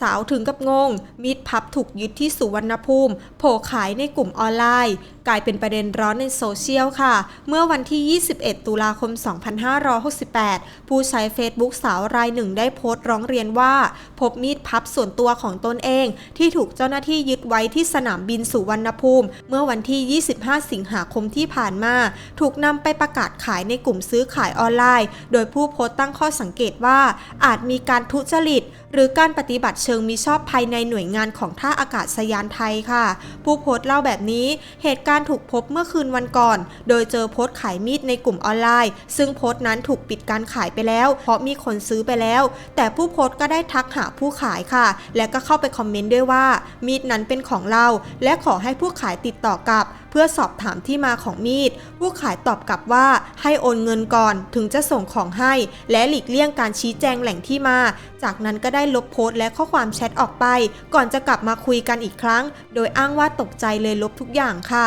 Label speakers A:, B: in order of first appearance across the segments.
A: สาวถึงกับงง มีดพับถูกยึดที่สุวรรณภูมิ โผล่ขายในกลุ่มออนไลน์กลายเป็นประเด็นร้อนในโซเชียลค่ะ เมื่อวันที่ 21 ตุลาคม 2568 ผู้ใช้ Facebook สาวรายหนึ่งได้โพสต์ร้องเรียนว่า พบมีดพับส่วนตัวของตนเอง ที่ถูกเจ้าหน้าที่ยึดไว้ที่สนามบินสุวรรณภูมิ เมื่อวันที่ 25 สิงหาคมที่ผ่านมา ถูกนำไปประกาศขายในกลุ่มซื้อขายออนไลน์ โดยผู้โพสต์ตั้งข้อสังเกตว่า อาจมีการทุจริต หรือการปฏิบัติเชิงมิชอบภายในหน่วยงานของท่าอากาศยานไทยค่ะ ผู้โพสต์เล่าแบบนี้เหตุการณ์การถูกพบเมื่อคืนวันก่อน โดยเจอโพสต์ขายมีดในกลุ่มออนไลน์ ซึ่งโพสต์นั้นถูกปิดการขายไปแล้ว เพราะมีคนซื้อไปแล้ว แต่ผู้โพสต์ก็ได้ทักหาผู้ขายค่ะ และก็เข้าไปคอมเมนต์ด้วยว่า มีดนั้นเป็นของเรา และขอให้ผู้ขายติดต่อกลับ เพื่อสอบถามที่มาของมีด ผู้ขายตอบกลับว่า ให้โอนเงินก่อนถึงจะส่งของให้ และหลีกเลี่ยงการชี้แจงแหล่งที่มา จากนั้นก็ได้ลบโพสต์และข้อความแชทออกไป ก่อนจะกลับมาคุยกันอีกครั้ง โดยอ้างว่าตกใจเลยลบทุกอย่างค่ะ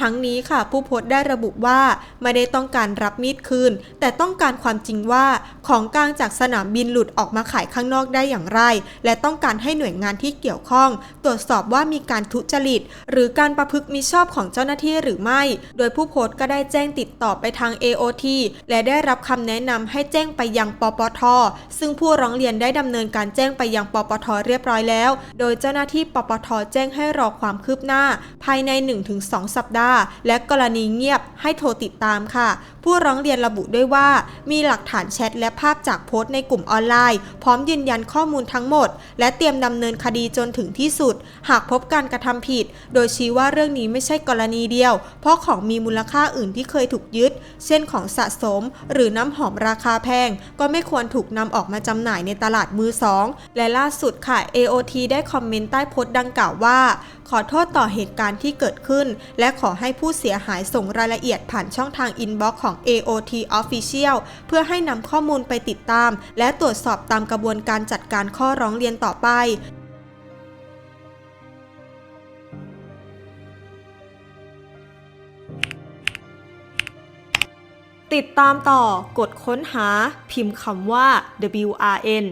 A: ทั้งนี้ค่ะ ผู้โพสต์ได้ระบุว่าไม่ได้ต้องการรับมีดคืน แต่ต้องการความจริงว่าของกลางจากสนามบินหลุดออกมาขายข้างนอกได้อย่างไร และต้องการให้หน่วยงานที่เกี่ยวข้อง ตรวจสอบว่ามีการทุจริต หรือการประพฤติมิชอบของเจ้าหน้าที่หรือไม่ โดยผู้โพสต์ก็ได้แจ้งติดต่อไปทาง AOT และได้รับคำแนะนำให้แจ้งไปยังปปท ซึ่งผู้ร้องเรียนได้ดำเนินการแจ้งไปยังปปทเรียบร้อยแล้ว โดยเจ้าหน้าที่ปปทแจ้งให้รอความคืบหน้า ภายใน 1-2 สัปดาห์และกรณีเงียบให้โทรติดตามค่ะ ผู้ร้องเรียนระบุด้วยว่า มีหลักฐานแชทและภาพจากโพสต์ในกลุ่มออนไลน์ พร้อมยืนยันข้อมูลทั้งหมด และเตรียมดำเนินคดีจนถึงที่สุด หากพบการกระทำผิด โดยชี้ว่าเรื่องนี้ไม่ใช่กรณีเดียว เพราะของมีมูลค่าอื่นที่เคยถูกยึด เช่นของสะสม หรือน้ำหอมราคาแพง ก็ไม่ควรถูกนำออกมาจำหน่ายในตลาดมือสองและล่าสุดค่ะ AOT ได้คอมเมนต์ใต้โพสต์ดังกล่าวว่าขอโทษต่อเหตุการณ์ที่เกิดขึ้น และขอให้ผู้เสียหายส่งรายละเอียดผ่านช่องทางอินบ็อกซ์ของ AOT Official เพื่อให้นำข้อมูลไปติดตาม และตรวจสอบตามกระบวนการจัดการข้อร้องเรียนต่อไปติดตามต่อกดค้นหาพิมพ์คำว่า WRN